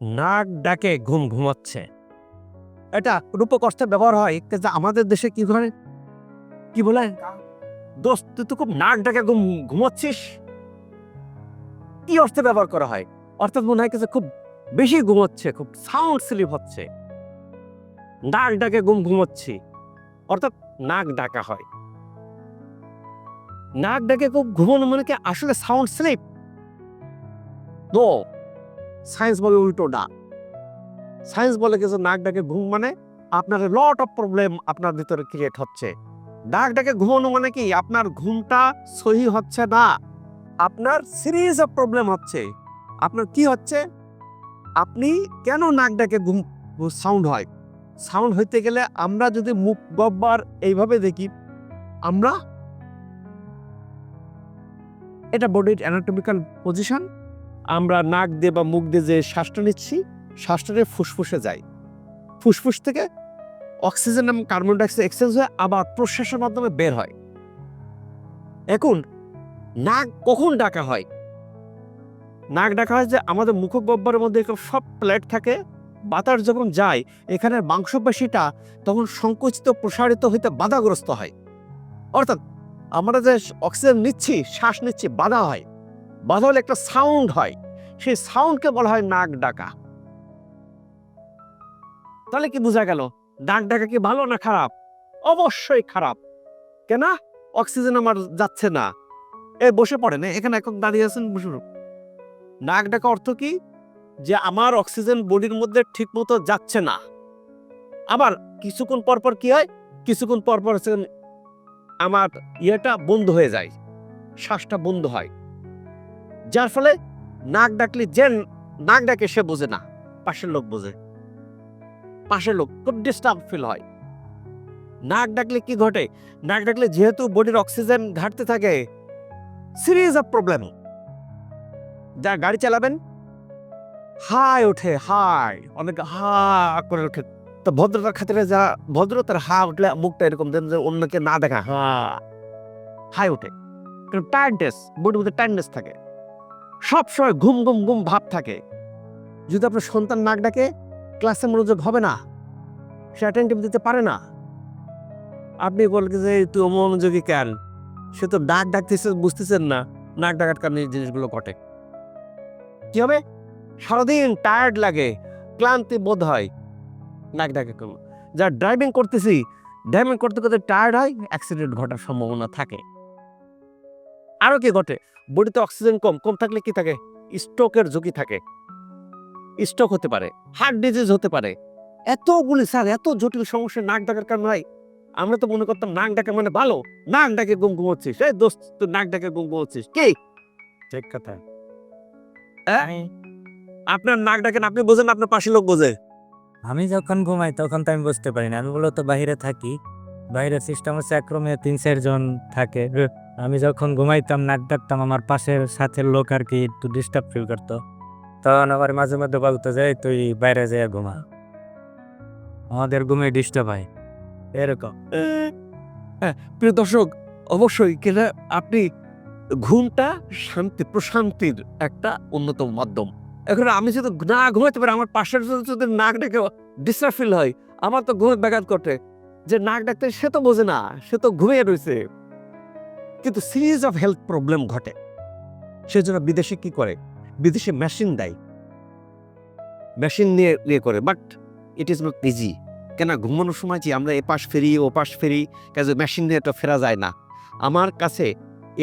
নাক ডাকে ঘুম ঘুমাচ্ছে। এটা রূপক অর্থে ব্যবহার হয় কিন্তু আমাদের দেশে কি ধরে কি বলে? দোস্ত, তুই তো খুব নাক ডাকে ঘুম ঘুমাচ্ছিস। কি অর্থে ব্যবহার করা হয়? অর্থাৎ মনে হয় কিছু খুব বেশি ঘুমোচ্ছে, খুব সাউন্ড স্লিপ হচ্ছে। নাক ডাকে ঘুম ঘুমাচ্ছি। অর্থাৎ নাক ডাকা হয়। নাক ডাকে খুব ঘুমানো মানে কি আসলে সাউন্ড স্লিপ নো সায়েন্স বলে উল্টো না সায়েন্স বলে কিছু নাক ডাকে ঘুম মানে আপনার লট অফ প্রবলেম আপনার ভিতরে ক্রিয়েট হচ্ছে। ডাক ডাকে ঘুমানো মানে কি? আপনার ঘুমটা সহি হচ্ছে না। আপনার সিরিজ অফ প্রবলেম হচ্ছে। আপনার কি হচ্ছে? আপনি কেন নাক ডাকে ঘুম সাউন্ড হয়? সাউন্ড হইতে গেলে আমরা যদি মুখ গব্বার এইভাবে দেখি, আমরা এটা বডির অ্যানাটমিক্যাল পজিশন আমরা নাক দিয়ে বা মুখ দিয়ে যে শ্বাসটা নিচ্ছি শ্বাসটা নিয়ে ফুসফুসে যায়। ফুসফুস থেকে অক্সিজেন এবং কার্বন ডাইঅক্সাইড এক্সচেঞ্জ হয়ে আবার প্রশ্বাসের মাধ্যমে বের হয়। এখন নাক কখন ডাকা হয়? নাক ডাকা হয় যে আমাদের মুখগব্বরের মধ্যে সব প্লেট থাকে, বাতাস যখন যায়, এখানের মাংসপেশিটা তখন সংকুচিত, প্রসারিত হইতে বাধাগ্রস্ত হয়। অর্থাৎ আমরা যে অক্সিজেন নিচ্ছি, শ্বাস নিচ্ছি, বাধা হয়। বাধা হলে একটা সাউন্ড হয়। সেই সাউন্ডকে বলা হয় নাক ডাকা। তাহলে কি বোঝা গেল? নাক ডাকা কি ভালো না খারাপ? অবশ্যই খারাপ। কেন? অক্সিজেন আমার যাচ্ছে না। এ বসে পড়েন। এ, এখানে এখন দাঁড়িয়ে আছেন বসুন নাক ডাকা অর্থ কি? যে আমার অক্সিজেন বডির মধ্যে ঠিক মতো যাচ্ছে না। আবার কিছুক্ষণ পর পর কি হয়? কিছুক্ষণ পর পর হচ্ছে আমার ইয়েটা বন্ধ হয়ে যায়। শ্বাসটা বন্ধ হয়। যার ফলে নাক ডাকলে যে নাক ডাকে সে বোঝে না, পাশের লোক বোঝে। পাশের লোক খুব ডিস্টার্ব ফিল হয়। নাক ডাকলে কি ঘটে? নাক ডাকলে যেহেতু বডির অক্সিজেন ঘাটতে থাকে সিরিজ অফ প্রবলেম যা গাড়ি চালাবেন, হাই ওঠে, হাই, অনেক হা করে ওঠে। তো ভদ্রতার খাতিরে যা ভদ্রতার হা উঠলে মুখটা এরকম দেন যে অন্যকে না দেখা, হা, হাই ওঠে। টায়ার্ডনেস বডির মধ্যে টায়ার্ডনেস থাকে। সব সময় ঘুম ঘুম ঘুম ভাব থাকে। যদি আপনার সন্তান নাক ডাকে ক্লাসে মনোযোগ হবে না, সে অ্যাটেন্টিভ দিতে পারে না। আপনি বলকে যে তুই অমনোযোগী কেন? সে তো ডাক ডাকতেছে, বুঝতেছেন না, নাক ডাকার কারণে জিনিসগুলো ঘটে। কি হবে? সারাদিন টায়ার্ড লাগে, ক্লান্তি বোধ হয়। নাক ডাকে কেন। যা ড্রাইভিং করতেছি ড্রাইভিং করতে করতে টায়ার্ড হয় অ্যাক্সিডেন্ট ঘটার সম্ভাবনা থাকে। আরও কি ঘটে? বডিতে অক্সিজেন কম কম থাকলে কি থাকে? স্ট্রোকের ঝুঁকি থাকে। স্ট্রোক হতে পারে হার্ট ডিজিজ হতে পারে। এতগুলি স্যার এত জটিল সমস্যা নাক ডাকার কারণ হয় আমরা তো মনে করতাম নাক ডাকা মানে ভালো। নাক ডাকে গুম ঘুমোচ্ছিস। এই দোস্ত তুই নাক ডাকে গুম ঘুমোচ্ছিস। কি? ঠিক কথা। আপনার নাক ডাকেন আপনি বোঝেন আপনার পাশে লোক বোঝে। আমি যখন ঘুমাই তখন তো আমি বুঝতে পারি না। আমি মূলত বাইরে থাকি। বাইরের সিস্টেম হচ্ছে এক রুমে তিন চারজন থাকে। আমি যখন ঘুমাইতাম, নাক ডাকতাম, আমার পাশের সাথে লোক আর কি একটু ডিস্টার্ব ফিল করতো। তখন আবার মাঝে মধ্যে বলতো যে তুই বাইরে যেয়ে ঘুমা। আমাদের ঘুমে ডিস্টার্ব হয়। এরকম। হ্যাঁ প্রিয় দর্শক, অবশ্যই কেনা আপনি ঘুমটা শান্তি, প্রশান্তির একটা অন্যতম মাধ্যম। এখন আমি যদি না ঘুমাতে পারি, আমার পাশের যদি নাক ডেকে ডিস্টার্ব ফিল হয়, আমার তো ঘুমে ব্যাঘাত করতে যে নাক ডাকতে সে তো বোঝে না, সে তো ঘুমিয়ে রয়েছে কিন্তু সিরিজ অফ হেলথ প্রবলেম ঘটে। সেজন্য বিদেশে কি করে? বিদেশে মেশিন দেয়। মেশিন নিয়ে ইয়ে করে but it is not easy কেন ঘুমানোর সময় যে আমরা এ পাশ ফেরি ও পাশ ফেরি, কাজে মেশিন নিয়ে তো ফেরা যায় না। আমার কাছে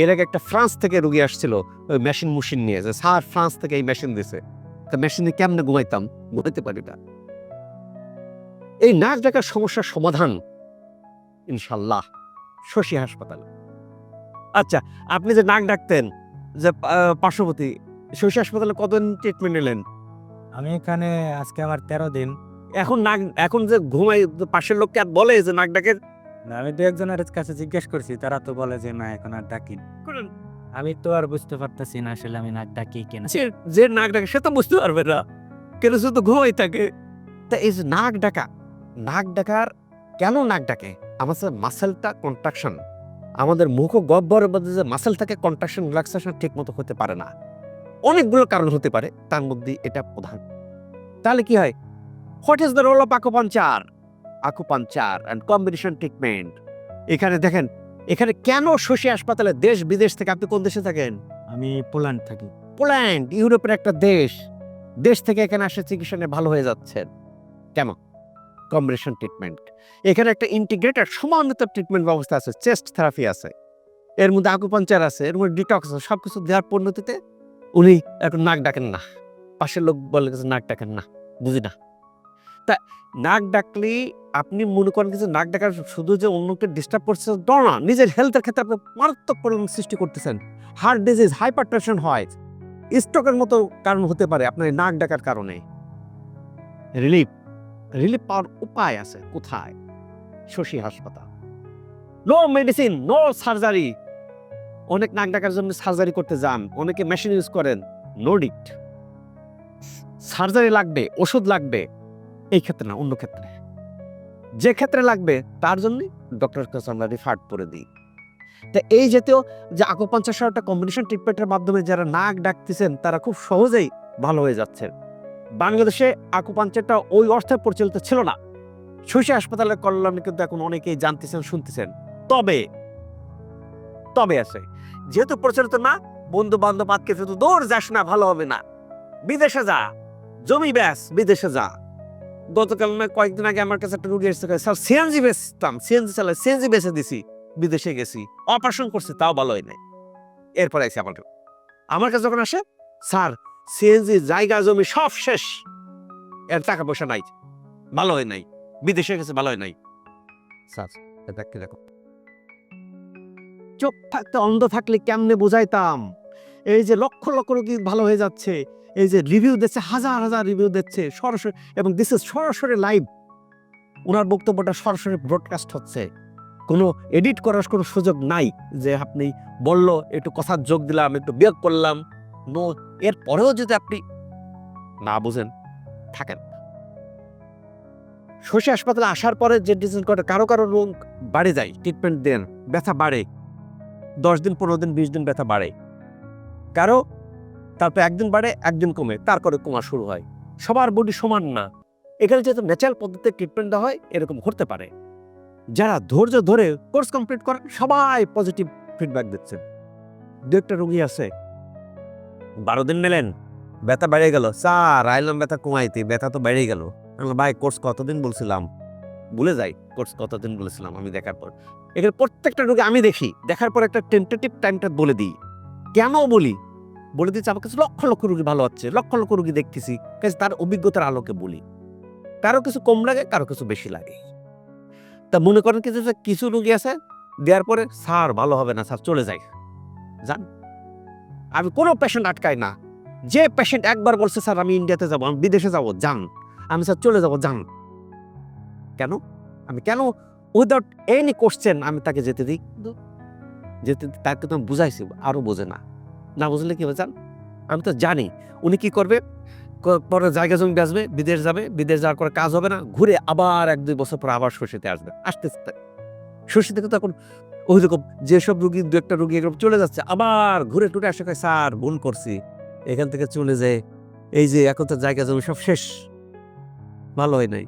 এর আগে একটা ফ্রান্স থেকে রুগী আসছিল, ওই মেশিন মুশিন নিয়ে, যে স্যার ফ্রান্স থেকে এই মেশিন দিছে। তা মেশিনে কেমনে ঘুমাইতাম? ঘুমাইতে পারি না। এই নাক ডাকার সমস্যার সমাধান ইনশাল্লাহ। শশী হাসপাতাল। আচ্ছা আপনি যে নাক ডাকতেন যে পার্শ্ববর্তী শশী হাসপাতালে কতদিন ট্রিটমেন্ট নিলেন? আমি এখানে আজকে আমার তেরো দিন। এখন নাক এখন যে ঘুমাই পাশের লোককে আর বলে যে নাক ডাকে? আমি দু একজনের কাছে জিজ্ঞেস করছি তারা তো বলে যে না এখন আর ডাকি। আমি তো আর বুঝতে পারতেছি না আসলে আমি নাক ডাকি কিনা। যে যে নাক ডাকে সে তো বুঝতে পারবে না। কেন শুধু ঘুমাই থাকে। তা এই যে নাক ডাকা নাক ডাকার কেন নাক ডাকে? আমাদের মাসেলটা কন্ট্রাকশন আমাদের মুখ ও গব্বরের মধ্যে যে মাসেল থাকে কন্ট্রাকশন রিল্যাক্সেশন ঠিক মতো হতে পারে না। অনেকগুলো কারণ হতে পারে তার মধ্যে এটা প্রধান। তাহলে কি হয়? What is the role of acupuncture acupuncture and combination treatment এখানে দেখেন এখানে কেন শশী হাসপাতালে দেশ বিদেশ থেকে আপনি কোন দেশে থাকেন? আমি পোল্যান্ড থাকি। পোল্যান্ড ইউরোপের একটা দেশ। দেশ থেকে এখানে আসে চিকিৎসা নিয়ে ভালো হয়ে যাচ্ছেন। কেন কম্বিনেশন ট্রিটমেন্ট। এখানে একটা ইন্টিগ্রেটেড সমানিত ট্রিটমেন্ট ব্যবস্থা আছে চেস্ট থেরাপি আছে। এর মধ্যে আকুপাঞ্চার আছে, এর মধ্যে ডিটক্স আছে সব কিছু দেওয়ার পরিণতিতে উনি এখন নাক ডাকেন না। পাশের লোক বলে গেছে, নাক ডাকেন না, বুঝি না। তা নাক ডাকলে আপনি মনে করেন কিছু নাক ডাকার শুধু যে অন্যকে ডিস্টার্ব করছে না, নিজের হেলথের ক্ষেত্রে আপনি মারাত্মক পরিমাণ সৃষ্টি করতেছেন। হার্ট ডিজিজ হাইপার টেনশন হয় স্ট্রোকের মতো কারণ হতে পারে আপনার নাক ডাকার কারণে। রিলিফ রিলিফ পাওয়ার উপায় আছে, কোথায়? শশী হাসপাতাল। নো মেডিসিন নো সার্জারি অনেক নাক ডাকার জন্য সার্জারি করতে যান, অনেকে মেশিন ইউজ করেন নো ডিট সার্জারি লাগবে, ওষুধ লাগবে, এই ক্ষেত্রে না, অন্য ক্ষেত্রে। যে ক্ষেত্রে লাগবে, তার জন্য ডক্টরের কাছে আমরা রিফার্ড করে দিই। তা এই জাতীয় যে আকোপঞ্চাশ একটা কম্বিনেশন ট্রিটমেন্টের মাধ্যমে যারা নাক ডাকতেছেন, তারা খুব সহজেই ভালো হয়ে যাচ্ছেন বাংলাদেশে আকুপাঞ্চারটা ওই অর্থে পরিচালিত ছিল না। শশী হাসপাতালের কল্যাণে কিন্তু এখন অনেকেই জানতেছেন, শুনতেছেন। তবে তবে আছে। যেহেতু প্রচলিত না বন্ধু বান্ধব আজকে যেহেতু দৌড় যাস না, ভালো হবে না। বিদেশে যা, জমি ব্যাস, বিদেশে যা। গতকাল না, কয়েকদিন আগে আমার কাছে একটা রুগী এসেছে স্যার, সিএনজি বেচতাম, সিএনজি চালাই, সিএনজি বেচে দিছি, বিদেশে গেছি, অপারেশন করছে, তাও ভালো হয় নাই। এরপর আইসি আমার আমার কাছে যখন আসে, স্যার সিএনজি জায়গা জমি সব শেষ। এর টাকা পয়সা নাই। ভালো হয় নাই। বিদেশে গেছে ভালো হয় নাই। স্যার এটা দেখো? চোখ থাকতে অন্ধ থাকলে কেমনে বুঝাইতাম? এই যে লক্ষ লক্ষ রোগী ভালো হয়ে যাচ্ছে এই যে রিভিউ দিচ্ছে হাজার হাজার রিভিউ দিচ্ছে সরাসরি এবং দিস ইজ সরাসরি লাইভ ওনার বক্তব্যটা সরাসরি ব্রডকাস্ট হচ্ছে। কোনো এডিট করার কোনো সুযোগ নাই যে আপনি বলল একটু কথার যোগ দিলাম একটু বিয়োগ করলাম। নো, এর পরেও যদি আপনি না বুঝেন, থাকেন। শশী হাসপাতালে আসার পরে যে ডিসিশন করে কারও কারও রোগ বাড়ে যায় ট্রিটমেন্ট দেন, ব্যথা বাড়ে। দশ দিন, পনেরো দিন, বিশ দিন ব্যথা বাড়ে। কারও তারপর একদিন বাড়ে, একদিন কমে, তারপরে কমা শুরু হয়। সবার বডি সমান না। এখানে যেহেতু ন্যাচারাল পদ্ধতিতে ট্রিটমেন্ট দেওয়া হয়, এরকম হতে পারে। যারা ধৈর্য ধরে কোর্স কমপ্লিট করেন, সবাই পজিটিভ ফিডব্যাক দিচ্ছেন। দু একটা রোগী আছে বারো দিন নিলেন? ব্যথা বেড়ে গেল। স্যার, আইলাম ব্যথা কমাইতে, ব্যথা তো বেড়েই গেল। ভাই, কোর্স কতদিন বলছিলাম? ভুলে যাই, কোর্স কতদিন বলেছিলাম আমি দেখার পর। এখানে প্রত্যেকটা রোগী আমি দেখি, দেখার পর একটা টেন্টেটিভ টাইমটা বলে দিই। কেন বলি? বলে দিচ্ছি আমার কাছে লক্ষ লক্ষ রুগী ভালো হচ্ছে লক্ষ লক্ষ রুগী দেখতেছি। কাছে তার অভিজ্ঞতার আলোকে বলি। কারও কিছু কম লাগে, কারও কিছু বেশি লাগে। তা মনে করেন কিছু কিছু রুগী আছে, দেওয়ার পরে, স্যার, ভালো হবে না, স্যার, চলে যায় যান। আমি কোনো পেশেন্ট আটকাই না। যে পেশেন্ট একবার বলছে, স্যার, আমি ইন্ডিয়াতে যাব, আমি বিদেশে যাব, যান। আমি, স্যার, চলে যাব, যান। কেন? আমি কেন উইদাউট এনি কোশ্চেন আমি তাকে যেতে দিই? যেতে তাকে তো আমি বুঝাইছি, আরও বোঝে না। না বুঝলে কি হবে জান আমি তো জানি, উনি কি করবে? পরে জায়গা জমি বেচবে, বিদেশ যাবে, বিদেশ যাওয়ার পরে কাজ হবে না, ঘুরে আবার এক দুই বছর পর আবার শশীতে আসবে। আসতে আসতে থেকে তখন ওই রকম যেসব রুগী, দু একটা রুগী এরকম চলে যাচ্ছে, আবার ঘুরে টুরে আসে কয়, স্যার ভুল করছি। এখান থেকে চলে যায়। এই যে এখন তো জায়গা জমি সব শেষ। ভালো হয় নাই।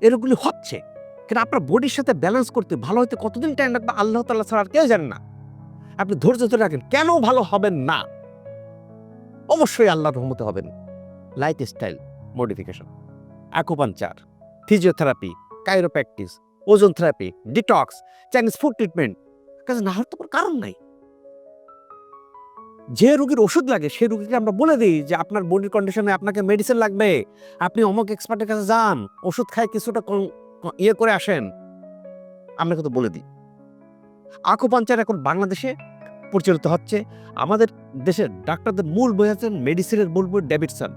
এরকমগুলি হচ্ছে। কিন্তু আপনার বডির সাথে ব্যালেন্স করতে ভালো হতে কতদিন টাইম লাগবে, আল্লাহ তাল্লাহ ছাড়া আর কেউ জানেন না। আপনি ধৈর্য ধরে রাখেন, কেন ভালো হবেন না? অবশ্যই আল্লাহর রহমতে হবেন। Lifestyle modification acupuncture physiotherapy chiropractic ozone therapy detox Chinese food treatment কাজে না হওয়ার তো কোনো কারণ নাই। যে রুগীর ওষুধ লাগে, সেই রুগীকে আমরা বলে দিই যে আপনার বডির কন্ডিশনে আপনাকে মেডিসিন লাগবে। আপনি অমুক এক্সপার্টের কাছে যান, ওষুধ খাই কিছুটা ইয়ে করে আসেন। আমরা কিন্তু বলে দিই। আকুপাঞ্চার এখন বাংলাদেশে পরিচালিত হচ্ছে। আমাদের দেশের ডাক্তারদের মূল বই আছেন মেডিসিনের মূল বই ডেভিডসন।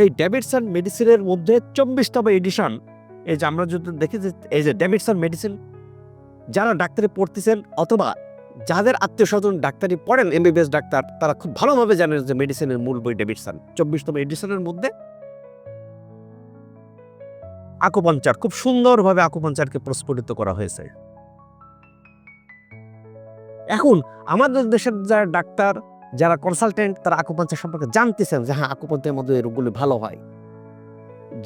এই ডেভিডসন মেডিসিনের মধ্যে চব্বিশতম এডিশন এই যে আমরা যদি দেখি যে, এই যে ডেভিডসন মেডিসিন যারা ডাক্তারি পড়তেছেন অথবা যাদের আত্মীয় স্বজন ডাক্তারি পড়েন এমবিবিএস ডাক্তার, তারা খুব ভালোভাবে জানেন যে মেডিসিনের মূল বই ডেভিডসন চব্বিশতম এডিশনের মধ্যে আকুপাঞ্চার খুব সুন্দরভাবে আকুপাঞ্চারকে প্রস্ফুটিত করা হয়েছে। এখন আমাদের দেশের যারা ডাক্তার, যারা কনসালটেন্ট তারা আকুপাঞ্চার সম্পর্কে জানতেছেন যে হ্যাঁ আকুপাঞ্চের মধ্যে এই রোগগুলি ভালো হয়।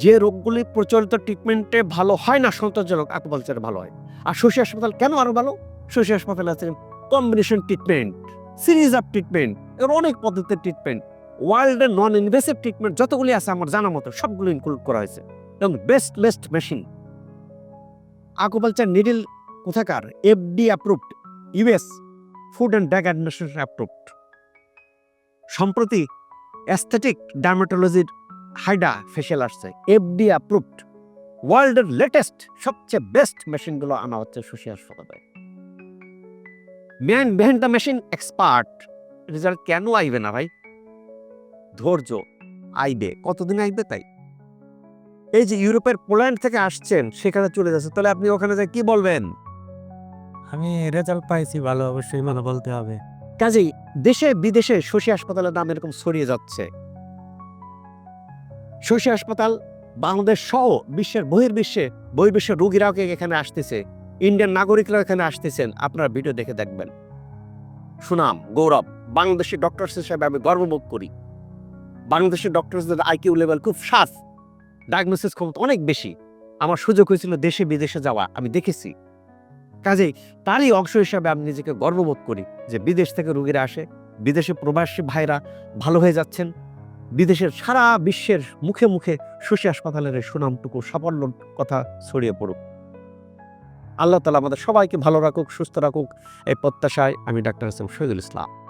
যে রোগগুলি প্রচলিত ট্রিটমেন্টে ভালো হয় না, সন্তোষজনক আকুপাঞ্চারে ভালো হয়। আর শশী হাসপাতাল কেন আরও ভালো? শশী হাসপাতালে আছে combination treatment series of treatment এর অনেক পদ্ধতির ট্রিটমেন্ট ওয়ার্ল্ডের নন ইনভেসিভ ট্রিটমেন্ট যতগুলি আছে আমার জানা মতো সবগুলো ইনক্লুড করা হয়েছে। এবং best best machine acupuncture needle কোথাকার? FD approved US food and drug administration approved সম্প্রতি অ্যাস্থেটিক ডার্মাটোলজির হাইডা ফেশিয়াল আসছে এফডি অ্যাপ্রুভড ওয়ার্ল্ডের লেটেস্ট সবচেয়ে বেস্ট মেশিনগুলো আনা হচ্ছে সুশী হাসপাতালে। Man behind the machine expert result কেন আইবে না ভাই? ধৈর্য আইবে কতদিন আইবে তাই? এই যে ইউরোপের পোল্যান্ড থেকে আসছেন সেখানে চলে যাচ্ছে তাহলে আপনি ওখানে যাই কি বলবেন? আমি রেজাল্ট পাইছি ভালো অবশ্যই ভালো বলতে হবে। কাজেই দেশে বিদেশে শশী হাসপাতালের নাম এরকম ছড়িয়ে যাচ্ছে। শশী হাসপাতাল বাংলাদেশ সহ বিশ্বের বহির্বিশ্বে বহির্বিশ্বের রুগীরাও এখানে আসতেছে? ইন্ডিয়ান নাগরিকরাও এখানে আসতেছেন। আপনারা ভিডিও দেখে দেখবেন। সুনাম, গৌরব, বাংলাদেশের ডক্টর হিসেবে আমি গর্ববোধ করি। বাংলাদেশের ডক্টরসদের আইকিউ লেভেল খুব সাফ। ডায়াগনোসিস ক্ষমতা অনেক বেশি। আমার সুযোগ হয়েছিল দেশে, বিদেশে যাওয়া। আমি দেখেছি। কাজেই তারই অংশ হিসাবে আমি নিজেকে গর্ববোধ করি যে বিদেশ থেকে রুগীরা আসে। বিদেশে প্রবাসী ভাইরা ভালো হয়ে যাচ্ছেন। বিদেশের সারা বিশ্বের মুখে মুখে শশী হাসপাতালের সুনামটুকু সাফল্য কথা ছড়িয়ে পড়ুক। আল্লাহ তালা আমাদের সবাইকে ভালো রাখুক, সুস্থ রাখুক। এই প্রত্যাশায় আমি ডাক্তার হোসেন শহীদুল ইসলাম।